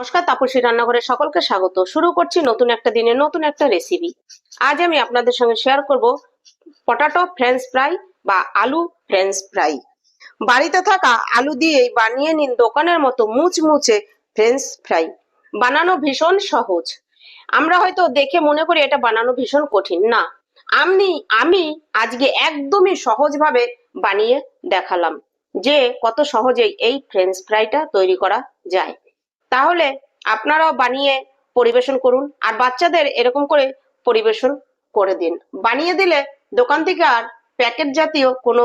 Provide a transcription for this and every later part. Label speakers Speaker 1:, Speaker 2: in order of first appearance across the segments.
Speaker 1: নমস্কার, তাপসী রান্নাঘরে সকলকে স্বাগত। শুরু করছি নতুন একটা দিনে নতুন একটা রেসিপি আজ আমি আপনাদের সঙ্গে শেয়ার করব পটাটো ফ্রেঞ্চ ফ্রাই বা আলু ফ্রেঞ্চ ফ্রাই বাড়িতে থাকা আলু দিয়েই বানিয়ে নিন দোকানের মতো মুচমুচে ফ্রেঞ্চ ফ্রাই বানানো ভীষণ সহজ। আমরা হয়তো দেখে মনে করি এটা বানানো ভীষণ কঠিন। না, আমি আমি আজকে একদমই সহজভাবে বানিয়ে দেখালাম যে কত সহজেই এই ফ্রেঞ্চ ফ্রাইটা তৈরি করা যায়। তাহলে আপনারাও বানিয়ে পরিবেশন করুন আর বাচ্চাদের এরকম করে পরিবেশন করে দিন। বানিয়ে দিলে দোকান থেকে আর প্যাকেট জাতীয় কোনো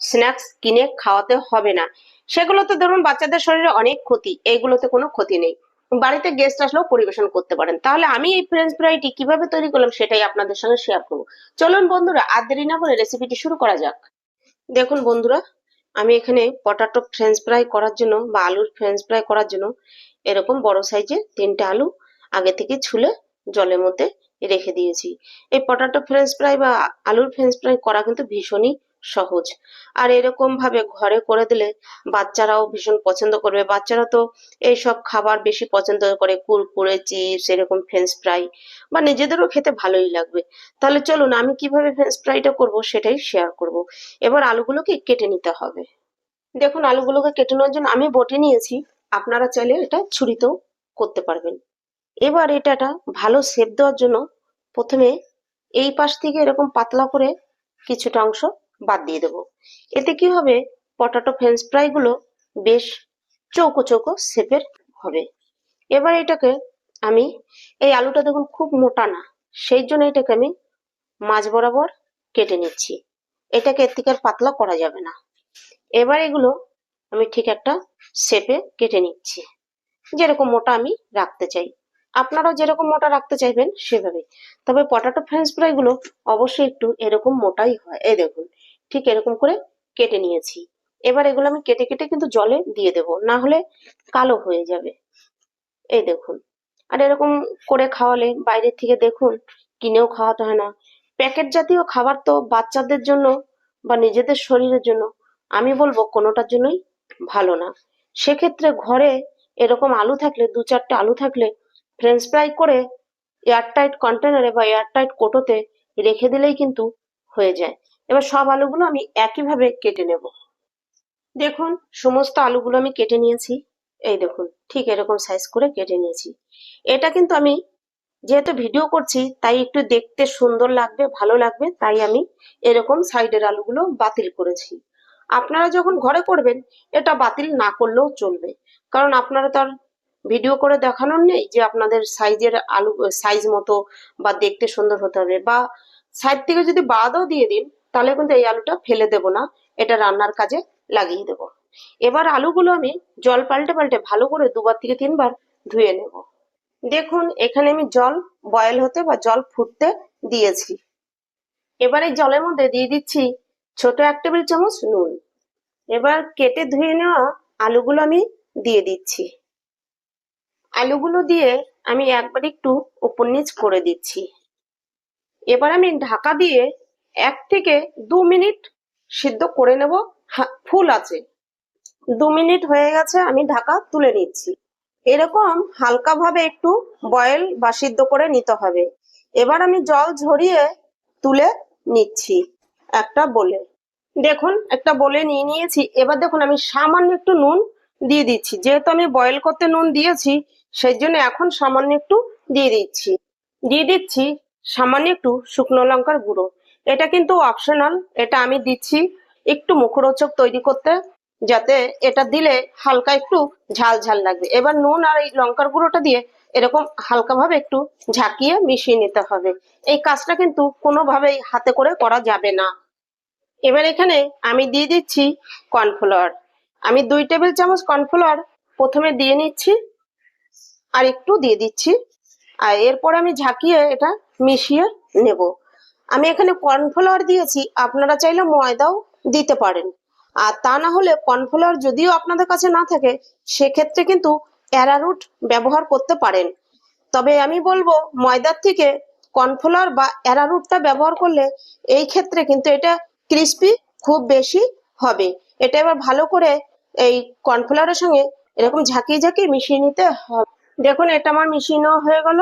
Speaker 1: স্ন্যাক্স কিনে খাওয়াতে হবে না। সেগুলোতে ধরুন বাচ্চাদের শরীরে অনেক ক্ষতি, এইগুলোতে কোনো ক্ষতি নেই। বাড়িতে গেস্ট আসলেও পরিবেশন করতে পারেন। তাহলে আমি এই ফ্রেঞ্চ ফ্রাইটি কীভাবে তৈরি করলাম সেটাই আপনাদের সঙ্গে শেয়ার করব। চলুন বন্ধুরা, আর দেরি না করে রেসিপিটি শুরু করা যাক। দেখুন বন্ধুরা, আমি এখানে পটাটো ফ্রেঞ্চ ফ্রাই করার জন্য বা আলুর ফ্রেঞ্চ ফ্রাই করার জন্য এরকম বড় সাইজে তিনটে আলু আগে থেকে ছুলে জলের মধ্যে রেখে দিয়েছি। এই পটাটো ফ্রেঞ্চ ফ্রাই বা আলুর ফ্রেঞ্চ ফ্রাই করা কিন্তু ভীষণই সহজ। আর এরকম ভাবে ঘরে করে দিলে বাচ্চারাও ভীষণ পছন্দ করবে। বাচ্চারা তো এইসব খাবার বেশি পছন্দ করে, কুরকুরে, চিপস, এরকম ফ্রেঞ্চ ফ্রাই বা নিজেদেরও খেতে ভালোই লাগবে। তাহলে চলুন আমি কীভাবে ফ্রেঞ্চ ফ্রাইটা করব সেটাই শেয়ার করব। এবার আলুগুলোকে কেটে নিতে হবে। দেখুন, আলুগুলোকে কেটে নেওয়ার জন্য আমি বটে নিয়েছি। আপনারা চাইলে এটা ছুরিতেও করতে পারবেন। এবার এটাটা ভালো সেপ দেওয়ার জন্য প্রথমে এই পাশ থেকে এরকম পাতলা করে কিছুটা অংশ বাদ দিয়ে দেবো। এতে কি হবে? পটাটো ফ্রেঞ্চ ফ্রাই গুলো বেশ চৌকো চৌকো শেপের হবে। এবার এটাকে আমি, এই আলুটা দেখুন খুব মোটা না, সেই জন্য এটাকে আমি মাঝ বরাবর কেটে নিচ্ছি। এটাকে এর থেকে আর পাতলা করা যাবে না। এবার এগুলো আমি ঠিক একটা শেপে কেটে নিচ্ছি। যেরকম মোটা আমি রাখতে চাই। আপনারাও যেরকম মোটা রাখতে চাইবেন সেভাবে তবে পটাটো ফ্রেঞ্চ ফ্রাই গুলো অবশ্যই একটু এরকম মোটাই হয়। এই দেখুন, ঠিক এরকম করে কেটে নিয়েছি। এবার এগুলো আমি কেটে কেটে কিন্তু জলে দিয়ে দেব, না হলে কালো হয়ে যাবে। এই দেখুন, আর এরকম করে খাওয়ালে বাইরের থেকে দেখুন, কিনেও খাওয়াতে হয় না। প্যাকেট জাতীয় খাবার তো বাচ্চাদের জন্য বা নিজেদের শরীরের জন্য, আমি বলব কোনোটার জন্যই ভালো না। সেক্ষেত্রে ঘরে এরকম আলু থাকলে, দু চারটে আলু থাকলে ফ্রেঞ্চ ফ্রাই করে এয়ারটাইট কন্টেনারে বা এয়ারটাইট কোটোতে রেখে দিলেই কিন্তু হয়ে যায়। এবার সব আলুগুলো আমি একইভাবে কেটে নেব। দেখুন, সমস্ত আলুগুলো আমি কেটে নিয়েছি। এই দেখুন, ঠিক এরকম সাইজ করে কেটে নিয়েছি। এটা কিন্তু আমি যেহেতু ভিডিও করছি, তাই একটু দেখতে সুন্দর লাগবে, ভালো লাগবে, তাই আমি এরকম সাইডের আলুগুলো বাতিল করেছি। আপনারা যখন ঘরে করবেন এটা বাতিল না করলেও চলবে। কারণ আপনারা তো আর ভিডিও করে দেখানোর নেই যে আপনাদের সাইজের আলু, সাইজ মতো বা দেখতে সুন্দর হতে হবে। বা সাইড থেকে যদি বাদও দিয়ে দিন, তাহলে কিন্তু এই আলুটা ফেলে দেব না। এটা রান্নার কাজে লাগিয়ে দেব। এবার আলুগুলো আমি জল পাল্টে পাল্টে ভালো করে দুবার থেকে তিনবার ধুয়ে নেব। দেখুন, এখানে আমি জল বয়েল হতে বা জল ফুটতে দিয়েছি। এবার এই জলের মধ্যে দিয়ে দিচ্ছি ছোট এক টেবিল চামচ নুন। এবার কেটে ধুয়ে নেওয়া আলুগুলো আমি দিয়ে দিচ্ছি। আলুগুলো দিয়ে আমি একবার একটু উপর নিচ করে দিচ্ছি। এবার আমি ঢাকা দিয়ে এক থেকে দু মিনিট সিদ্ধ করে নেব। ফুল আছে। দু মিনিট হয়ে গেছে, আমি ঢাকা তুলে নিচ্ছি। এরকম হালকা ভাবে একটু বয়েল বা সিদ্ধ করে নিতে হবে। এবার আমি জল ঝরিয়ে তুলে নিচ্ছি। একটা বলে। দেখুন, একটা বলে নিয়ে নিয়েছি। এবার দেখুন, আমি সামান্য একটু নুন দিয়ে দিচ্ছি। যেহেতু আমি বয়েল করতে নুন দিয়েছি, সেই জন্য এখন সামান্য একটু দিয়ে দিচ্ছি। দিয়ে দিচ্ছি সামান্য একটু শুকনো লঙ্কার গুঁড়ো। এটা কিন্তু অপশনাল এটা আমি দিচ্ছি একটু মুখরোচক তৈরি করতে, যাতে এটা দিলে হালকা একটু ঝাল ঝাল লাগবে। এবার নুন আর এই লঙ্কার গুঁড়োটা দিয়ে এরকম হালকা ভাবে একটু ঝাঁকিয়ে মিশিয়ে নিতে হবে। এই কাজটা কিন্তু কোনোভাবেই হাতে করে করা যাবে না। এবার এখানে আমি দিয়ে দিচ্ছি কর্নফ্লাওয়ার আমি দুই টেবিল চামচ কর্নফ্লাওয়ার প্রথমে দিয়ে নিচ্ছি আর একটু দিয়ে দিচ্ছি। আর এরপর আমি ঝাঁকিয়ে এটা মিশিয়ে নেব। আমি এখানে কর্নফ্লাওয়ার দিয়েছি, আপনারা চাইলে ময়দাও দিতে পারেন। আর তা না হলে কর্নফ্লাওয়ার যদিও আপনাদের কাছে না থাকে, সেক্ষেত্রে কিন্তু অ্যারারুট ব্যবহার করতে পারেন। তবে আমি বলব, ময়দার থেকে কর্নফ্লাওয়ার বা অ্যারারুটটা ব্যবহার করলে এই ক্ষেত্রে কিন্তু এটা ক্রিস্পি খুব বেশি হবে। এটা এবার ভালো করে এই কর্নফ্লাওয়ারের সঙ্গে এরকম ঝাঁকিয়ে ঝাঁকিয়ে মিশিয়ে নিতে হবে। দেখুন, এটা আমার মিশিনো হয়ে গেল।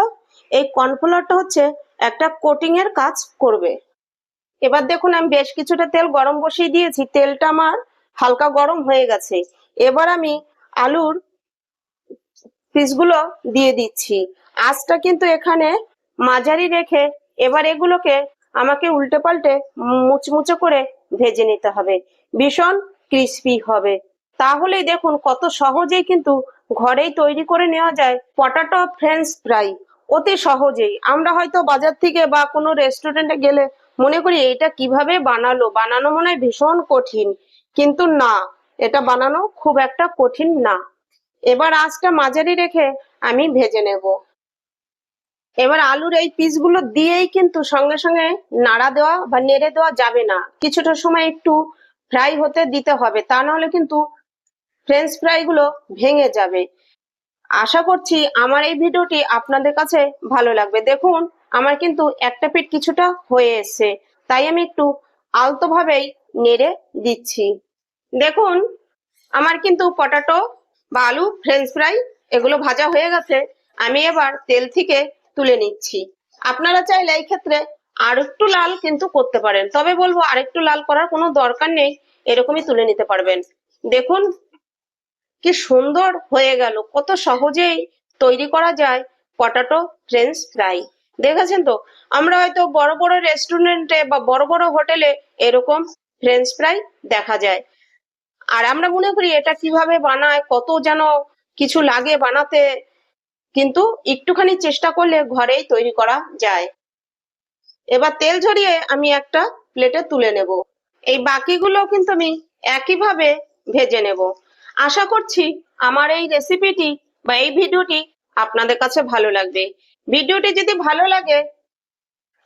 Speaker 1: এই কর্নফ্লাওয়ারটা হচ্ছে একটা কোটিং এর কাজ করবে। এবার দেখুন, আমি বেশ কিছুটা তেল গরম বসিয়ে দিয়েছি। তেলটা আমার হালকা গরম হয়ে গেছে। এবার আমি আলুর পিসগুলো দিয়ে দিচ্ছি। আঁচটা কিন্তু এখানে মাঝারি রেখে এবার এগুলোকে আমাকে উল্টে পাল্টে মুচমুচে করে ভেজে নিতে হবে। ভীষণ ক্রিস্পি হবে। তাহলেই দেখুন কত সহজেই কিন্তু ঘরেই তৈরি করে নেওয়া যায় পটাটো ফ্রেঞ্চ ফ্রাই। অতি সহজেই। আমরা হয়তো বাজার থেকে বা কোনো রেস্টুরেন্টে গেলে মনে করি এটা কীভাবে বানালো? বানানো মনে হয় ভীষণ কঠিন। কিন্তু না, এটা বানানো খুব একটা কঠিন না। এবার আঁচটা মাঝারি রেখে আমি ভেজে নেব। এবার আলুর এই পিসগুলো দিয়েই কিন্তু সঙ্গে সঙ্গে নাড়া দেওয়া বা নেড়ে দেওয়া যাবে না। কিছুটা সময় একটু ফ্রাই হতে দিতে হবে, তা নাহলে কিন্তু ফ্রেঞ্চ ফ্রাই গুলো ভেঙে যাবে। আশা করছি আমার এই ভিডিওটি আপনাদের কাছে ভালো লাগবে। দেখুন, আমার কিন্তু একটা পিঠ কিছুটা হয়ে এসছে, তাই আমি একটু আলতোভাবেই নেড়ে দিচ্ছি। দেখুন, আমার কিন্তু পটাটো বা আলু ফ্রেঞ্চ ফ্রাই এগুলো ভাজা হয়ে গেছে। আমি এবার তেল থেকে তুলে নিচ্ছি। আপনারা চাইলে এই ক্ষেত্রে আর একটু লাল কিন্তু করতে পারেন। তবে বলব আরেকটু লাল করার কোনো দরকার নেই, এরকমই তুলে নিতে পারবেন। দেখুন কি সুন্দর হয়ে গেল, কত সহজেই তৈরি করা যায় পটাটো ফ্রেঞ্চ ফ্রাই দেখেছেন তো? আমরা হয়তো বড় বড় রেস্টুরেন্টে বা বড় বড় হোটেলে এরকম ফ্রেঞ্চ ফ্রাই দেখা যায়। আর আমরা মনে করি এটা কীভাবে বানায়, কত যেন কিছু লাগে বানাতে। কিন্তু একটুখানি চেষ্টা করলে ঘরেই তৈরি করা যায়। এবার তেল ঝরিয়ে আমি একটা প্লেটে তুলে নেব। এই বাকিগুলো কিন্তু আমি একইভাবে ভেজে নেব। আশা করছি আমার এই রেসিপিটি বা এই ভিডিওটি আপনাদের কাছে ভালো লাগবে। ভিডিওটি যদি ভালো লাগে,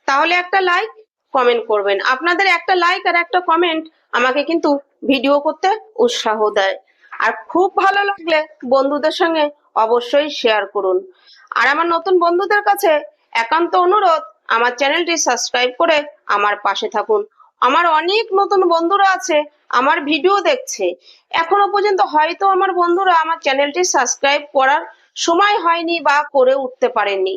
Speaker 1: তাহলে একটা লাইক কমেন্ট করবেন। আপনাদের একটা লাইক আর একটা কমেন্ট আমাকে কিন্তু ভিডিও করতে উৎসাহ দেয়। আর খুব ভালো লাগলে বন্ধুদের সঙ্গে অবশ্যই শেয়ার করুন। আর আমার নতুন বন্ধুদের কাছে একান্ত অনুরোধ, আমার চ্যানেলটি সাবস্ক্রাইব করে আমার পাশে থাকুন। আমার অনেক নতুন বন্ধুরা আছে, আমার ভিডিও দেখছে। এখনও পর্যন্ত হয়তো আমার বন্ধুরা আমার চ্যানেলটি সাবস্ক্রাইব করার সময় হয়নি বা করে উঠতে পারেননি।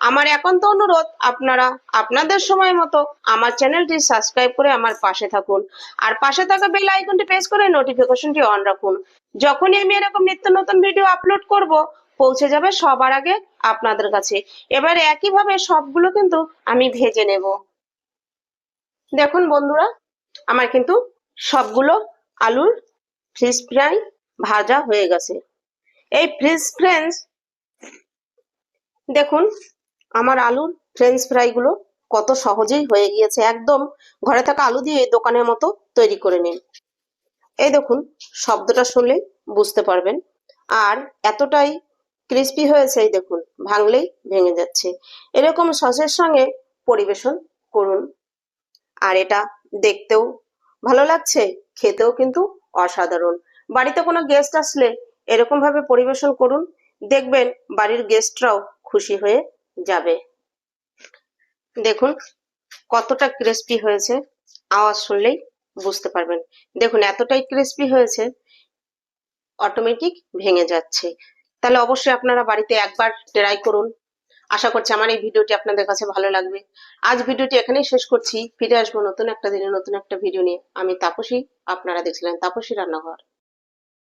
Speaker 1: আমার একান্ত অনুরোধ, আপনারা আপনাদের সময় মতো আমার চ্যানেলটি সাবস্ক্রাইব করে আমার পাশে থাকুন। আর পাশে থাকা বেল আইকনটি প্রেস করে নোটিফিকেশনটি অন রাখুন। যখনই আমি এরকম নিত্য নতুন ভিডিও আপলোড করব, পৌঁছে যাবে সবার আগে আপনাদের কাছে। এবার একইভাবে সবগুলো কিন্তু আমি ভেজে নেব। দেখুন বন্ধুরা, আমার কিন্তু সবগুলো আলুর ফিশ ফ্রাই ভাজা হয়ে গেছে। এই ফ্রিজ ফ্রেঞ্চ দেখুন আমার আলুর ফ্রেঞ্চ ফ্রাই গুলো কত সহজেই হয়ে গিয়েছে। একদম ঘরে থাকা আলু দিয়ে দোকানের মতো তৈরি করে নিন। এই দেখুন, শব্দটা শুনলেই বুঝতে পারবেন। আর এতটাই ক্রিস্পি হয়েছে, এই দেখুন, ভাঙলেই ভেঙে যাচ্ছে। এরকম সসের সঙ্গে পরিবেশন করুন। আর এটা দেখতেও ভালো লাগছে, খেতেও কিন্তু অসাধারণ। বাড়িতে কোনো গেস্ট আসলে এরকম ভাবে পরিবেশন করুন, দেখবেন বাড়ির গেস্টরাও খুশি হয়ে যাবে। দেখুন, কতটা ক্রিস্পি হয়েছে। আওয়াজ শুনলেই বুঝতে পারবেন। দেখুন, এতটাই ক্রিস্পি হয়েছে অটোমেটিক ভেঙে যাচ্ছে। তাহলে অবশ্যই আপনারা বাড়িতে একবার ট্রাই করুন। আশা করছি আমার এই ভিডিওটি আপনাদের কাছে ভালো লাগবে। আজ ভিডিওটি এখানেই শেষ করছি। ফিরে আসব নতুন একটা দিনে, নতুন একটা ভিডিও নিয়ে। আমি তাপসী, আপনারা দেখছিলেন তাপসী রান্নাঘর।